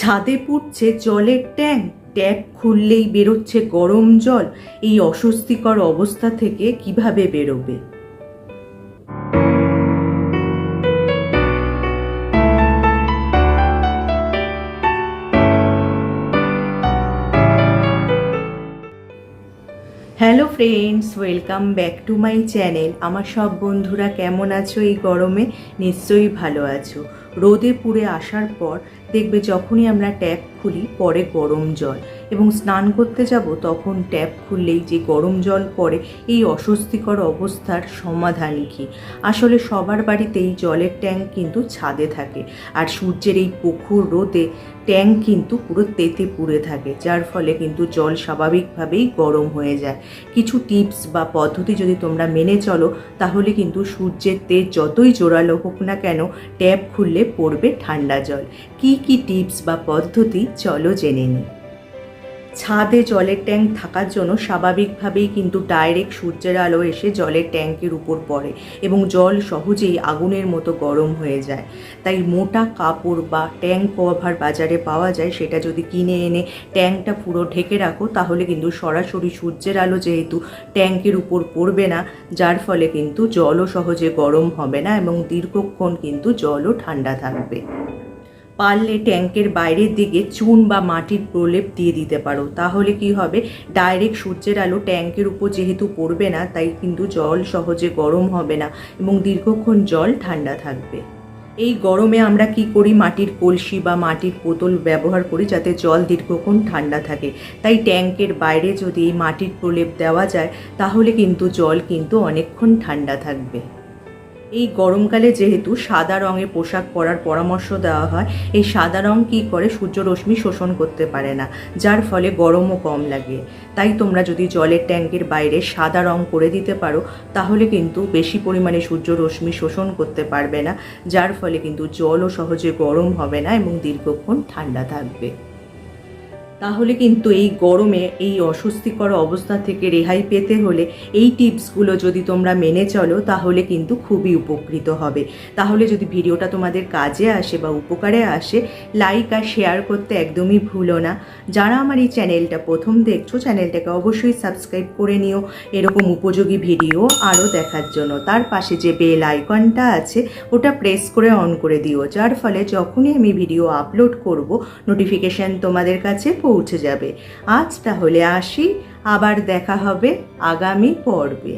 ছাদে পুড়ছে জলের tank tap খুললেই বেরোচ্ছে গরম জল। এই অস্বস্তিকর অবস্থা থেকে কীভাবে বেরোবে? Hello friends, welcome back to my channel. আমার সব বন্ধুরা কেমন আছো এই গরমে? নিশ্চয়ই ভালো আছো। রোদে পুড়ে আসার পর দেখবে যখনই আমরা ট্যাপ খুলি, পরে গরম জল। এবং স্নান করতে যাব, তখন ট্যাপ খুললেই যে গরম জল পড়ে, এই অস্বস্তিকর অবস্থার সমাধান কী? আসলে সবার বাড়িতেই জলের ট্যাঙ্ক কিন্তু ছাদে থাকে। আর সূর্যের এই পুকুর রোদে ট্যাঙ্ক কিন্তু পুরো তেতে পুড়ে থাকে, যার ফলে কিন্তু জল স্বাভাবিকভাবেই গরম হয়ে যায়। কিছু টিপস বা পদ্ধতি যদি তোমরা মেনে চলো, তাহলে কিন্তু সূর্যের তেজ যতই জোরালো হোক না কেন, ট্যাপ খুললে পড়বে ঠান্ডা জল। কি কি টিপস বা পদ্ধতি চলো জেনে নিই। ছাদে জলের ট্যাঙ্ক থাকার জন্য স্বাভাবিকভাবেই কিন্তু ডাইরেক্ট সূর্যের আলো এসে জলের ট্যাঙ্কের উপর পড়ে এবং জল সহজেই আগুনের মতো গরম হয়ে যায়। তাই মোটা কাপড় বা ট্যাঙ্ক কভার বাজারে পাওয়া যায়, সেটা যদি কিনে এনে ট্যাঙ্কটা পুরো ঢেকে রাখো, তাহলে কিন্তু সরাসরি সূর্যের আলো যেহেতু ট্যাঙ্কের উপর পড়বে না, যার ফলে কিন্তু জলও সহজে গরম হবে না এবং দীর্ঘক্ষণ কিন্তু জলও ঠান্ডা থাকবে। পারলে ট্যাঙ্কের বাইরের দিকে চুন বা মাটির প্রলেপ দিয়ে দিতে পারো। তাহলে কি হবে? ডাইরেক্ট সূর্যের আলো ট্যাঙ্কের উপর যেহেতু পড়বে না, তাই কিন্তু জল সহজে গরম হবে না এবং দীর্ঘক্ষণ জল ঠান্ডা থাকবে। এই গরমে আমরা কি করি? মাটির কলসি বা মাটির বোতল ব্যবহার করি যাতে জল দীর্ঘক্ষণ ঠান্ডা থাকে। তাই ট্যাঙ্কের বাইরে যদি এই মাটির প্রলেপ দেওয়া যায়, তাহলে কিন্তু জল কিন্তু অনেকক্ষণ ঠান্ডা থাকবে। এই গরমকালে যেহেতু সাদা রঙের পোশাক পরার পরামর্শ দেওয়া হয়, এই সাদা রং কী করে সূর্যরশ্মি শোষণ করতে পারে না, যার ফলে গরমও কম লাগে। তাই তোমরা যদি জলের ট্যাঙ্কের বাইরে সাদা রং করে দিতে পারো, তাহলে কিন্তু বেশি পরিমাণে সূর্যরশ্মি শোষণ করতে পারবে না, যার ফলে কিন্তু জলও সহজে গরম হবে না এবং দীর্ঘক্ষণ ঠান্ডা থাকবে। তাহলে কিন্তু এই গরমে এই অস্বস্তিকর অবস্থা থেকে রেহাই পেতে হলে এই টিপসগুলো যদি তোমরা মেনে চলো, তাহলে কিন্তু খুবই উপকৃত হবে। তাহলে যদি ভিডিওটা তোমাদের কাজে আসে বা উপকারে আসে লাইক আর শেয়ার করতে একদমই ভুলো না। যারা আমার এই চ্যানেলটা প্রথম দেখছ চ্যানেলটাকে অবশ্যই সাবস্ক্রাইব করে নিও। এরকম উপযোগী ভিডিও আরও দেখার জন্য। তার পাশে যে বেল আইকনটা আছে, ওটা প্রেস করে অন করে দিও। যার ফলে যখনই আমি ভিডিও আপলোড করব নোটিফিকেশান তোমাদের কাছে পৌঁছে যাবে। আজ তাহলে আসি আবার দেখা হবে আগামী পর্বে।